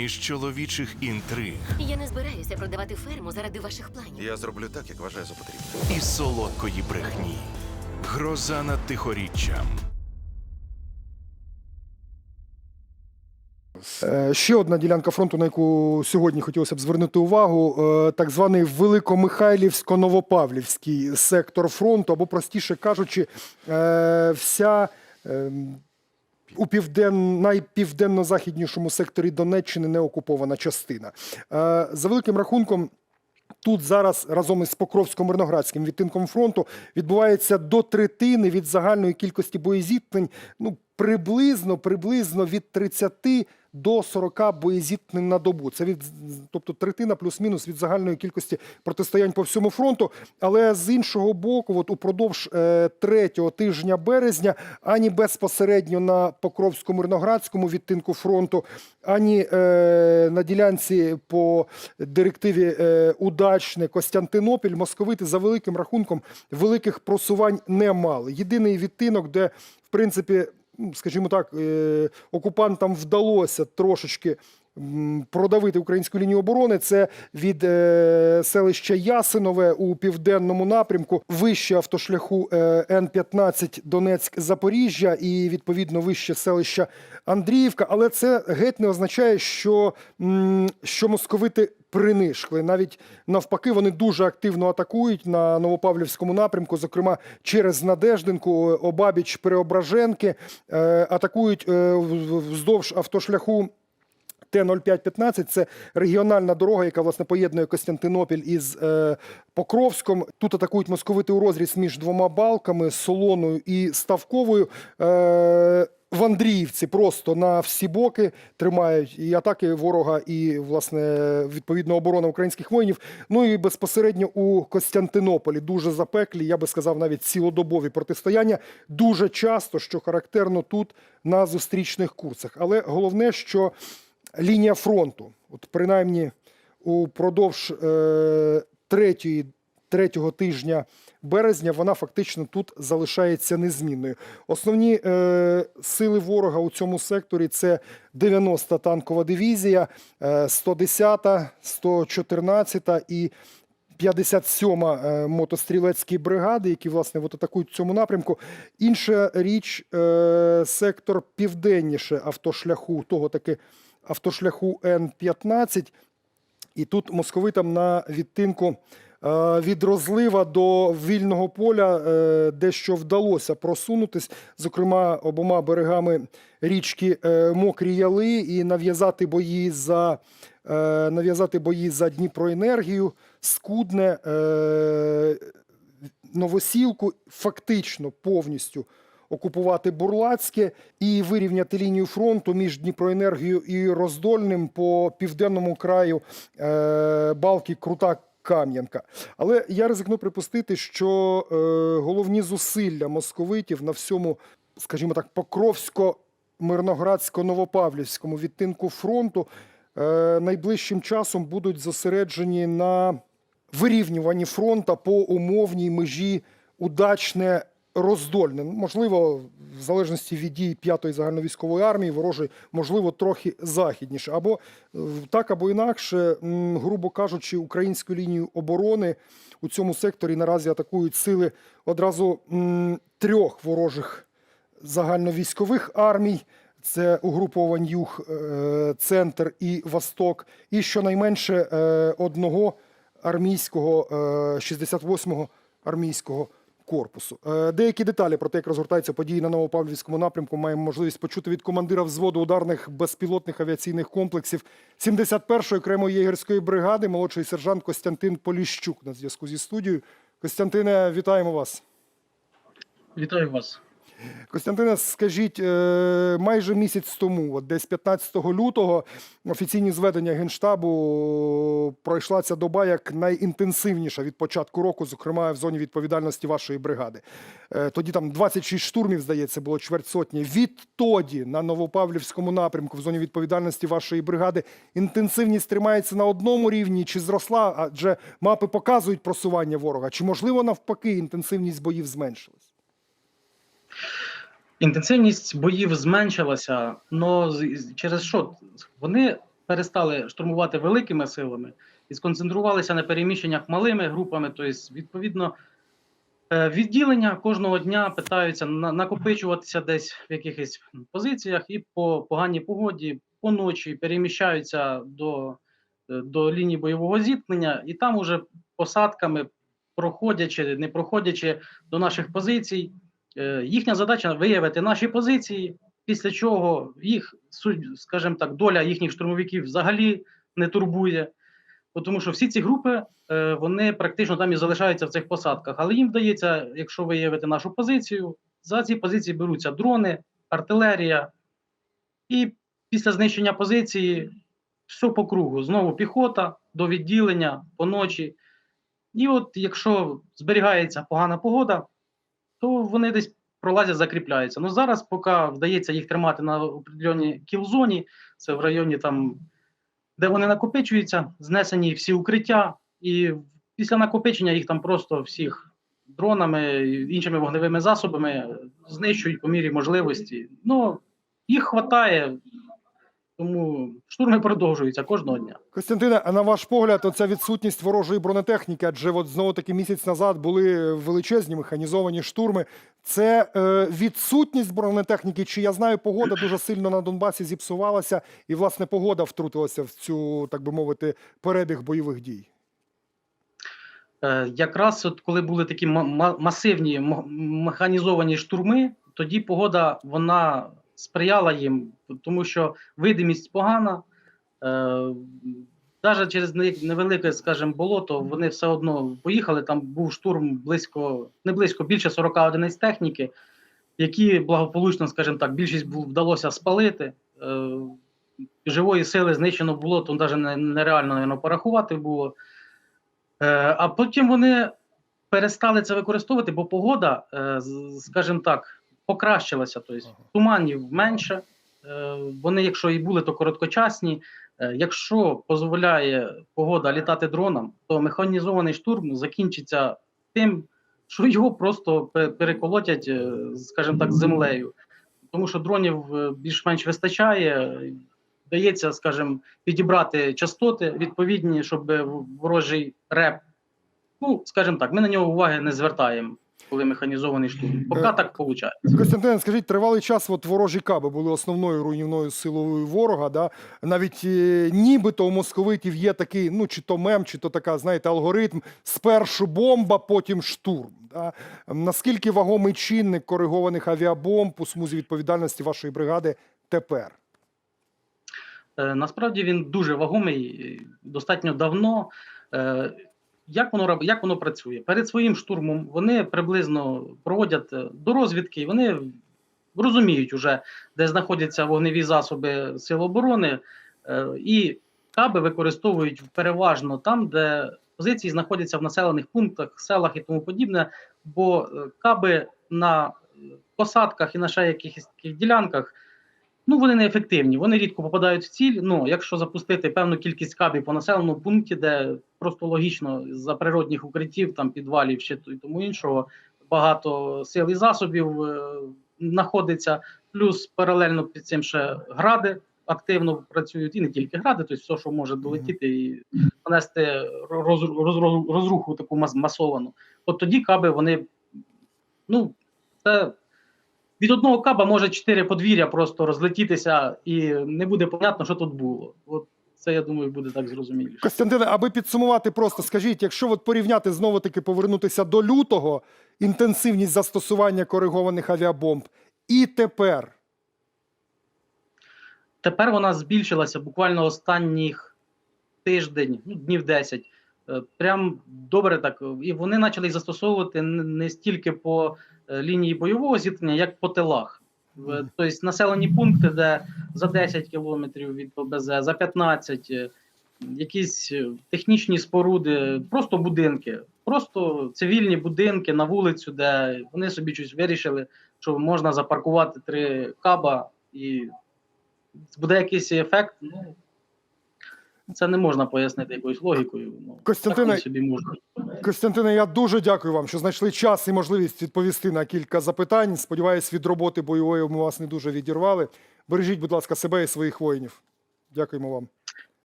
замість чоловічих інтриг Я не збираюся продавати ферму заради ваших планів. Я зроблю так, як вважаю за потрібне. і солодкої брехні. Гроза над тихоріччям. Е, Ще одна ділянка фронту, на яку сьогодні хотілося б звернути увагу, е, так званий Великомихайлівсько-Новопавлівський сектор фронту, або простіше кажучи, е, вся ем, у півден... найпівденно-західнішому секторі Донеччини неокупована частина. Е, За великим рахунком. Тут зараз разом із Покровсько-Мирноградським відтинком фронту відбувається до третини від загальної кількості боєзіткнень. Ну приблизно, приблизно від 30 до 40 боєзіткнень на добу. Це від тобто третина плюс-мінус від загальної кількості протистоянь по всьому фронту. Але з іншого боку, от упродовж е, третього тижня березня, ані безпосередньо на Покровсько-Мирноградському відтинку фронту, ані е, на ділянці по директиві е, Удачне Костянтинопіль, московити за великим рахунком великих просувань не мали. Єдиний відтинок, де в принципі, скажімо так, е, окупантам вдалося трошечки. Продавити українську лінію оборони це від е, селища Ясинове у південному напрямку, вище автошляху е, Н-15 Донецьк-Запоріжжя і відповідно вище селища Андріївка. Але це геть не означає, що, що московити принишкли. Навіть навпаки, вони дуже активно атакують на Новопавлівському напрямку, зокрема через Надеждинку, Обабіч, Преображенки, е, атакують е, вздовж автошляху. Т-0515 – це регіональна дорога, яка власне поєднує Костянтинопіль із е, Покровськом. Тут атакують московити у розріз між двома балками Солоною і Ставковою. Е, в Андріївці просто на всі боки тримають і атаки ворога, і власне відповідно оборона українських воїнів. Ну і безпосередньо у Костянтинополі дуже запеклі, я би сказав, навіть цілодобові протистояння. Дуже часто, що характерно тут на зустрічних курсах. Але головне, що лінія фронту, от принаймні упродовж е, третьої, третього тижня березня, вона фактично тут залишається незмінною. Основні е, сили ворога у цьому секторі це 90-та танкова дивізія, е, 110-та, 114-та і 57-ма е, мотострілецькі бригади, які власне от атакують в цьому напрямку. Інша річ, е, сектор південніше автошляху, того таки автошляху Н-15. І тут московитам на відтинку е, від розлива до вільного поля е, дещо вдалося просунутись, зокрема обома берегами річки е, Мокрі Яли, і нав'язати бої за е, нав'язати бої за Дніпроенергію, Скудне, е, Новосілку, фактично повністю окупувати Бурлацьке і вирівняти лінію фронту між Дніпроенергією і Роздольним по південному краю е, Балки Крута. Кам'янка. Але я ризикну припустити, що е, головні зусилля московитів на всьому, скажімо так, Покровсько-Мирноградсько-Новопавлівському відтинку фронту е, найближчим часом будуть зосереджені на вирівнюванні фронта по умовній межі удачне роздольне. Можливо, в залежності від дій 5-ї загальновійськової армії, ворожої, можливо, трохи західніше. Або е, так, або інакше, грубо кажучи, українську лінію оборони у цьому секторі наразі атакують сили одразу трьох ворожих загальновійськових армій. Це угруповань Юг, е, Центр і Восток, і щонайменше е, одного армійського е, 68-го армійського корпусу. Е, Деякі деталі про те, як розгортаються події на Новопавлівському напрямку, маємо можливість почути від командира взводу ударних безпілотних авіаційних комплексів 71-ї окремої єгерської бригади, молодший сержант Костянтин Поліщук на зв'язку зі студією. Костянтине, вітаємо вас. Вітаю вас. Костянтине, скажіть, е, майже місяць тому, от десь 15 лютого, офіційні зведення Генштабу пройшла ця доба як найінтенсивніша від початку року, зокрема в зоні відповідальності вашої бригади. Е, Тоді там 26 штурмів, здається, було чверть сотні. Відтоді на Новопавлівському напрямку в зоні відповідальності вашої бригади інтенсивність тримається на одному рівні чи зросла, адже мапи показують просування ворога. Чи можливо навпаки інтенсивність боїв зменшилась? Інтенсивність боїв зменшилася, але через що? Вони перестали штурмувати великими силами і сконцентрувалися на переміщеннях малими групами. Тобто, відповідно, е, відділення кожного дня питаються накопичуватися десь в якихось позиціях і по поганій погоді, по ночі переміщаються до, е, до лінії бойового зіткнення, і там уже посадками, проходячи, не проходячи до наших позицій, їхня задача виявити наші позиції, після чого їх, скажімо так, доля їхніх штурмовиків взагалі не турбує. Тому що всі ці групи е, вони практично там і залишаються в цих посадках. Але їм вдається, якщо виявити нашу позицію, за ці позиції беруться дрони, артилерія, і після знищення позиції все по кругу. Знову піхота до відділення по ночі. І от якщо зберігається погана погода, то вони десь пролазять, закріпляються. Ну зараз, поки вдається їх тримати на определеній кілзоні, це в районі там, де вони накопичуються, знесені всі укриття, і після накопичення їх там просто всіх дронами іншими вогневими засобами знищують по мірі можливості. Ну, їх вистачає, тому штурми продовжуються кожного дня. Костянтине, а на ваш погляд, оця відсутність ворожої бронетехніки, адже от знову таки місяць назад були величезні механізовані штурми. Це е, відсутність бронетехніки, чи я знаю, погода дуже сильно на Донбасі зіпсувалася, і власне погода втрутилася в цю, так би мовити, перебіг бойових дій. Е, Якраз от коли були такі ма- ма- масивні механізовані штурми, тоді погода вона сприяла їм, тому що видимість погана. Навіть через не- невелике, скажімо, болото, вони все одно поїхали. Там був штурм близько, не близько, більше 40 одиниць техніки, які благополучно, скажімо так, більшість вдалося спалити. Е, Живої сили знищено було, то навіть нереально наверно, порахувати було. Е, А потім вони перестали це використовувати, бо погода, е, скажімо так, покращилася. Тобто туманів менше. Е, Вони, якщо і були, то короткочасні. Е, Якщо дозволяє погода літати дроном, то механізований штурм закінчиться тим, що його просто переколотять, е, скажімо так, землею. Тому що дронів більш-менш вистачає. Дається, скажімо, підібрати частоти відповідні, щоб ворожий реп. Ну, скажімо так, ми на нього уваги не звертаємо, коли механізований штурм. Поки Е, так виходить. Костянтин, скажіть, тривалий час от ворожі каби були основною руйнівною силою ворога. Да? Навіть е, нібито у московитів є такий, ну чи то мем, чи то така, знаєте, алгоритм: спершу бомба, потім штурм. Да? Наскільки вагомий чинник коригованих авіабомб у смузі відповідальності вашої бригади тепер? Е, Насправді він дуже вагомий, достатньо давно. Е, Як воно як воно працює? Перед своїм штурмом вони приблизно проводять е, до розвідки, вони розуміють уже, де знаходяться вогневі засоби Сил оборони, е, і каби використовують переважно там, де позиції знаходяться в населених пунктах, селах і тому подібне. Бо е, каби на посадках і на ще якихось таких ділянках ну вони неефективні. Вони рідко попадають в ціль. Ну, якщо запустити певну кількість кабів по населеному пункті, де просто логічно за природних укриттів, там підвалів ще і тому іншого, багато сил і засобів е, знаходиться. Плюс паралельно під цим ще гради активно працюють, і не тільки гради, тобто все, що може долетіти і нанести роз, роз, роз, розруху таку мас- масовану. От тоді каби вони ну це від одного каба може чотири подвір'я просто розлетітися, і не буде понятно, що тут було. От це я думаю, буде так зрозуміліше. Костянтине, аби підсумувати, просто скажіть, якщо от порівняти знову таки повернутися до лютого, інтенсивність застосування коригованих авіабомб і тепер. Тепер вона збільшилася буквально останніх тиждень, ну, днів 10. Е, Прям добре так. І вони почали їх застосовувати не стільки по е, лінії бойового зіткнення, як по тилах. Тобто населені пункти, де за 10 кілометрів від ОБЗ, за 15, е, якісь технічні споруди, просто будинки, просто цивільні будинки на вулицю, де вони собі щось вирішили, що можна запаркувати три каба і буде якийсь ефект. Ну це не можна пояснити якоюсь логікою. Ну, Костянтине, собі можна. Костянтине, я дуже дякую вам, що знайшли час і можливість відповісти на кілька запитань. Сподіваюсь, від роботи бойової ми вас не дуже відірвали. Бережіть, будь ласка, себе і своїх воїнів. Дякуємо вам.